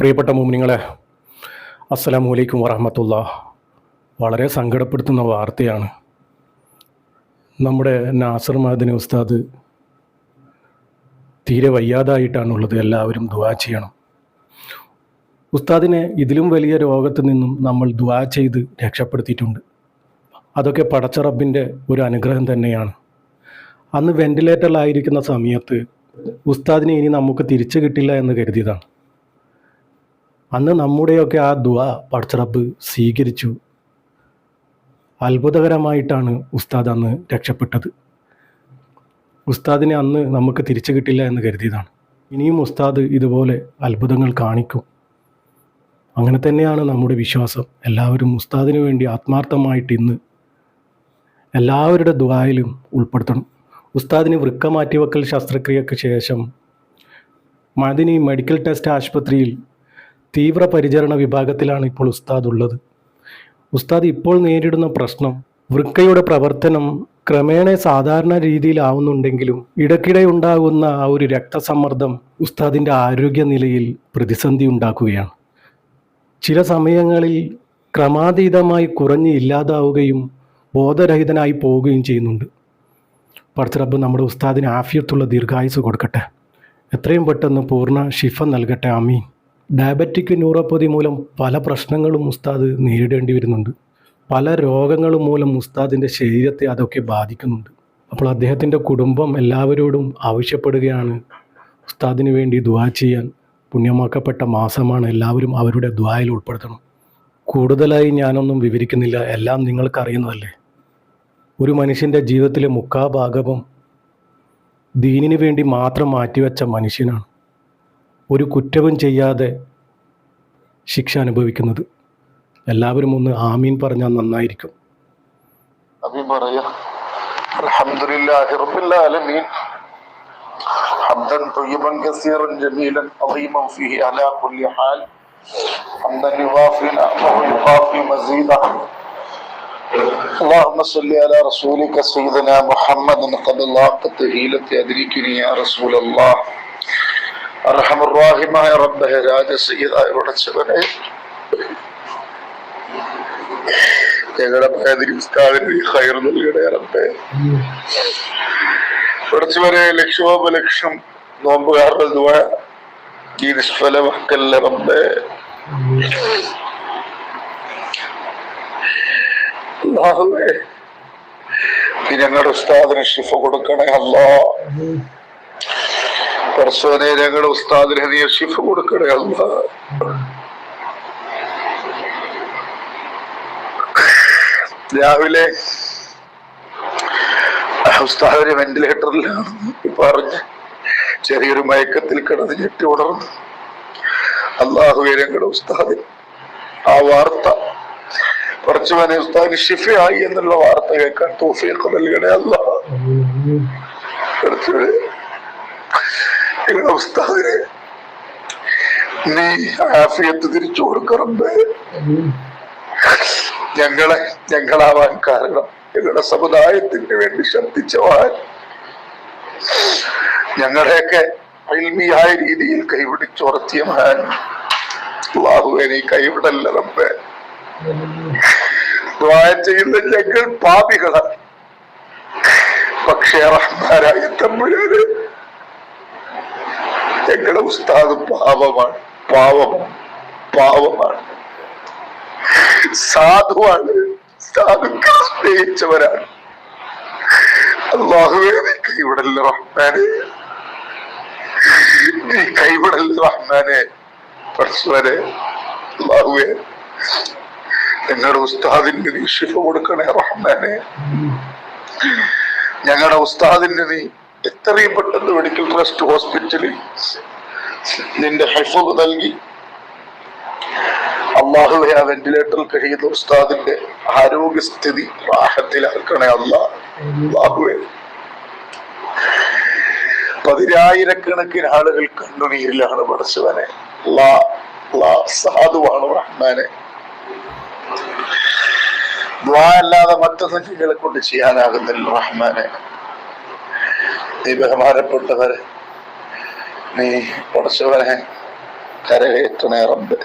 പ്രിയപ്പെട്ട മോമിനിങ്ങളെ അസ്സലാം വലൈക്കും വറഹമത്തുള്ള. വളരെ സങ്കടപ്പെടുത്തുന്ന വാർത്തയാണ്. നമ്മുടെ നാസർ മദനി ഉസ്താദ് തീരെ വയ്യാതായിട്ടാണുള്ളത്. എല്ലാവരും ദുവാ ചെയ്യണം. ഉസ്താദിനെ ഇതിലും വലിയ രോഗത്തിൽ നിന്നും നമ്മൾ ദുവാ ചെയ്ത് രക്ഷപ്പെടുത്തിയിട്ടുണ്ട്. അതൊക്കെ പടച്ചറബിന്റെ ഒരു അനുഗ്രഹം തന്നെയാണ്. അന്ന് വെന്റിലേറ്ററിലായിരിക്കുന്ന സമയത്ത് ഉസ്താദിനെ ഇനി നമുക്ക് തിരിച്ചു കിട്ടില്ല എന്ന് കരുതിയതാണ്. അന്ന് നമ്മുടെയൊക്കെ ആ ദുവ പടച്ചറബ് സ്വീകരിച്ചു. അത്ഭുതകരമായിട്ടാണ് ഉസ്താദ് അന്ന് രക്ഷപ്പെട്ടത്. ഉസ്താദിനെ അന്ന് നമുക്ക് തിരിച്ചു കിട്ടില്ല എന്ന് കരുതിയതാണ്. ഇനിയും ഉസ്താദ് ഇതുപോലെ അത്ഭുതങ്ങൾ കാണിക്കും. അങ്ങനെ തന്നെയാണ് നമ്മുടെ വിശ്വാസം. എല്ലാവരും ഉസ്താദിന് വേണ്ടി ആത്മാർത്ഥമായിട്ട് ഇന്ന് എല്ലാവരുടെ ദ്വായിലും ഉൾപ്പെടുത്തണം. ഉസ്താദിന് വൃക്ക മാറ്റിവെക്കൽ ശസ്ത്രക്രിയക്ക് ശേഷം മദിനി മെഡിക്കൽ ടെസ്റ്റ് ആശുപത്രിയിൽ തീവ്ര പരിചരണ വിഭാഗത്തിലാണ് ഇപ്പോൾ ഉസ്താദ് ഉള്ളത് ഉസ്താദ് ഇപ്പോൾ നേരിടുന്ന പ്രശ്നം വൃക്കയുടെ പ്രവർത്തനം ക്രമേണ സാധാരണ രീതിയിലാവുന്നുണ്ടെങ്കിലും ഇടയ്ക്കിടെ ഉണ്ടാകുന്ന ആ ഒരു രക്തസമ്മർദ്ദം ഉസ്താദിന്റെ ആരോഗ്യനിലയിൽ പ്രതിസന്ധി ഉണ്ടാക്കുകയാണ്. ചില സമയങ്ങളിൽ ക്രമാതീതമായി കുറഞ്ഞ് ഇല്ലാതാവുകയും ബോധരഹിതനായി പോവുകയും ചെയ്യുന്നുണ്ട്. പർച്ചറബ് നമ്മുടെ ഉസ്താദിന് ആഫിയത്തുള്ള ദീർഘായുസ് കൊടുക്കട്ടെ. എത്രയും പെട്ടെന്ന് പൂർണ ശിഫ നൽകട്ടെ. അമീൻ ഡയബറ്റിക് ന്യൂറോപ്പതി മൂലം പല പ്രശ്നങ്ങളും ഉസ്താദ് നേരിടേണ്ടി വരുന്നുണ്ട്. പല രോഗങ്ങളും മൂലം ഉസ്താദിന്റെ ശരീരത്തെ അതൊക്കെ ബാധിക്കുന്നുണ്ട്. അപ്പോൾ അദ്ദേഹത്തിന്റെ കുടുംബം എല്ലാവരോടും ആവശ്യപ്പെടുകയാണ്. ഉസ്താദിന് വേണ്ടി ദുവാ ചെയ്യാൻ പുണ്യമാക്കപ്പെട്ട മാസമാണ് എല്ലാവരും അവരുടെ ദ്വായിൽ ഉൾപ്പെടുത്തണം. കൂടുതലായി ഞാനൊന്നും വിവരിക്കുന്നില്ല. എല്ലാം നിങ്ങൾക്കറിയുന്നതല്ലേ? ഒരു മനുഷ്യന്റെ ജീവിതത്തിലെ മുക്കാഭാഗവും ദീനിനു വേണ്ടി മാത്രം മാറ്റിവെച്ച മനുഷ്യനാണ്. ഒരു കുറ്റവും ചെയ്യാതെ ശിക്ഷ അനുഭവിക്കുന്നത് എല്ലാവരും ഒന്ന് ആമീൻ പറഞ്ഞാൽ നന്നായിരിക്കും അബി പറയാ അൽഹംദുലില്ലാഹി റബ്ബിൽ ആലമീൻ حمدا طيبا كثيرا جميلا عظيما فيه على كل حال حمدا يوافي نعمه ويقافي مزيدا اللهم صل على رسولك سيدنا محمد قد لاقت هيلة أدركني يا رسول الله അർഹമ റാഹിമായ റബ്ബെ രാജസീതായുടെ ശിവനെ ഞങ്ങളുടെ റബ്ബെ. പഠിച്ചവരെ ലക്ഷോപലക്ഷം നോമ്പുകാരുടെ ഞങ്ങളുടെ ഉസ്താദിന് ഷിഫ കൊടുക്കണേ അല്ലാ പരസ്വനെ ഞങ്ങളുടെ ഉസ്താദിനെ നീ ഷിഫ കൊടുക്കണേ അല്ല രാവിലെ ഉസ്താദിന് വെന്റിലേറ്ററിലാണ് പറഞ്ഞ് ചെറിയൊരു മയക്കത്തിൽ കിടന്ന് ഞെട്ടി ഉണർന്നു. അള്ളാഹുവെ ഞങ്ങളുടെ ഉസ്താദിൻ ആ വാർത്ത കുറച്ചു മനെ ഉസ്താദിന് ഷിഫയായി എന്നുള്ള വാർത്ത കേൾക്കാൻ തോഫിയൊക്കെ നൽകണേ അല്ല ഉസ്താദിന് നീ ആഫിയത്ത് തിരിച്ചു കൊടുക്കറമ്പേ ഞങ്ങളെ ഞങ്ങളാവാൻ കാരണം ഞങ്ങളുടെ സമുദായത്തിന് വേണ്ടി ശ്രദ്ധിച്ചവാൻ ഞങ്ങളെയൊക്കെ അൽമിയായ രീതിയിൽ കൈപിടിച്ചുറത്തിയ മഹാൻ. അള്ളാഹുവെ നീ കൈവിടല്ല റബ്ബേ. ചെയ്യുന്ന ഞങ്ങൾ പാപികളാണ്. പക്ഷേ റഹ്മാനായ തമ്പുരാന് ഞങ്ങളുടെ ഉസ്താദ് പാവമാണ് പാവമാണ് പാവമാണ്. സാധുവാണ് സാധുക്കൾ സ്നേഹിച്ചവരാണ് നീ കൈവിടൽ റഹ്മാനെ. നീ അള്ളാഹുവേ ഞങ്ങളുടെ ഉസ്താദിന്റെ നീ ശിഫ കൊടുക്കണേ റഹ്മാനെ. ഞങ്ങളുടെ ഉസ്താദിന്റെ നീ എത്രയും പെട്ടെന്ന് മെഡിക്കൽ ട്രസ്റ്റ് ഹോസ്പിറ്റലിൽ നിന്റെ ഹെഫുദ് നൽകി. അള്ളാഹുവെ ആ വെന്റിലേറ്ററിൽ കഴിയുന്ന ഉസ്താദിന്റെ ആരോഗ്യസ്ഥിതി റാഹത്തിലാക്കണേ അള്ളാഹുവേ. പതിനായിരക്കണക്കിന് ആളുകൾ കണ്ണുനീരിലാണ് പഠിച്ചവനെ. സാധുവാണ് റഹ്മാനെ. അല്ലാതെ മറ്റൊന്നും ഞങ്ങളെ കൊണ്ട് ചെയ്യാനാകുന്നില്ല റഹ്മാനെ. നീ ബഹുമാനപ്പെട്ടവരെ നീ പഠിച്ചവനെ കരകയറ്റണേ റബ്ബ്.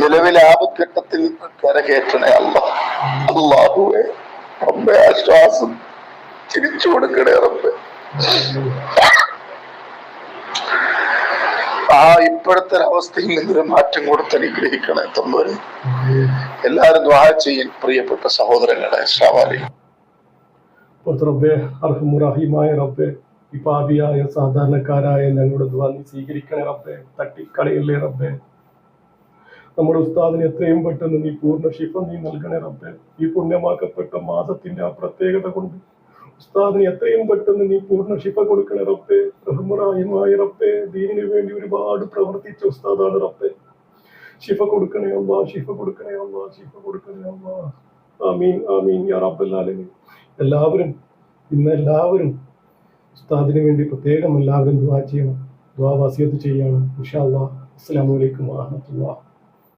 നിലവിലെ ആപഘട്ടത്തിൽ കരകയറ്റണേ അല്ല. അള്ളാഹുവെ റബ്ബെ ആശ്വാസം തിരിച്ചു കൊടുക്കണേ റബ്ബ്. ആ ഇപ്പോഴത്തെ അവസ്ഥയിൽ നിന്നൊരു മാറ്റം കൊടുത്ത് അനുഗ്രഹിക്കണേ തമ്പൂര് എല്ലാവരും ദ്വാഹ ചെയ്യൽ പ്രിയപ്പെട്ട സഹോദരങ്ങളെ ശവാലി പുറത്ത് റബ്ബെ അർഹമുറഹിമായ റബ്ബെ ഈ പാപിയായ സാധാരണക്കാരായ ഞങ്ങളുടെ ദ്വാ നീ സ്വീകരിക്കണേ റബ്ബെ തട്ടിക്കളയല്ലേ റബ്ബെ. നമ്മുടെ ഉസ്താദിന് എത്രയും പെട്ടെന്ന് നീ പൂർണ ശിഫ നീ നൽകണേ റബ്ബെ. ഈ പുണ്യമാക്കപ്പെട്ട മാസത്തിന്റെ ആ പ്രത്യേകത കൊണ്ട് ഉസ്താദിന് എത്രയും പെട്ടെന്ന് നീ പൂർണ ശിഫ കൊടുക്കണേ റബ്ബെ. റഹ്മുറഹിമായ റബ്ബെ ദീനിനു വേണ്ടി ഒരുപാട് പ്രവർത്തിച്ച ഉസ്താദാണ് റബ്ബെ. ശിഫ കൊടുക്കണേ അമ്മ ശിഫ കൊടുക്കണേ അമ്മ ശിഫ കൊടുക്കണേ അമ്മ ആമീൻ ആമീൻ യാ റബ്ബൽ ആലമീൻ. എല്ലാവരും ഇന്ന് എല്ലാവരും ഉസ്താദിന് വേണ്ടി പ്രത്യേകം എല്ലാവരും ദുആ ചെയ്യണം. ദുആ വസിയത്ത് ചെയ്യണം. ഇൻഷാ അല്ലാ അസ്സലാമു അലൈക്കും വറഹ്മത്തുള്ളാഹി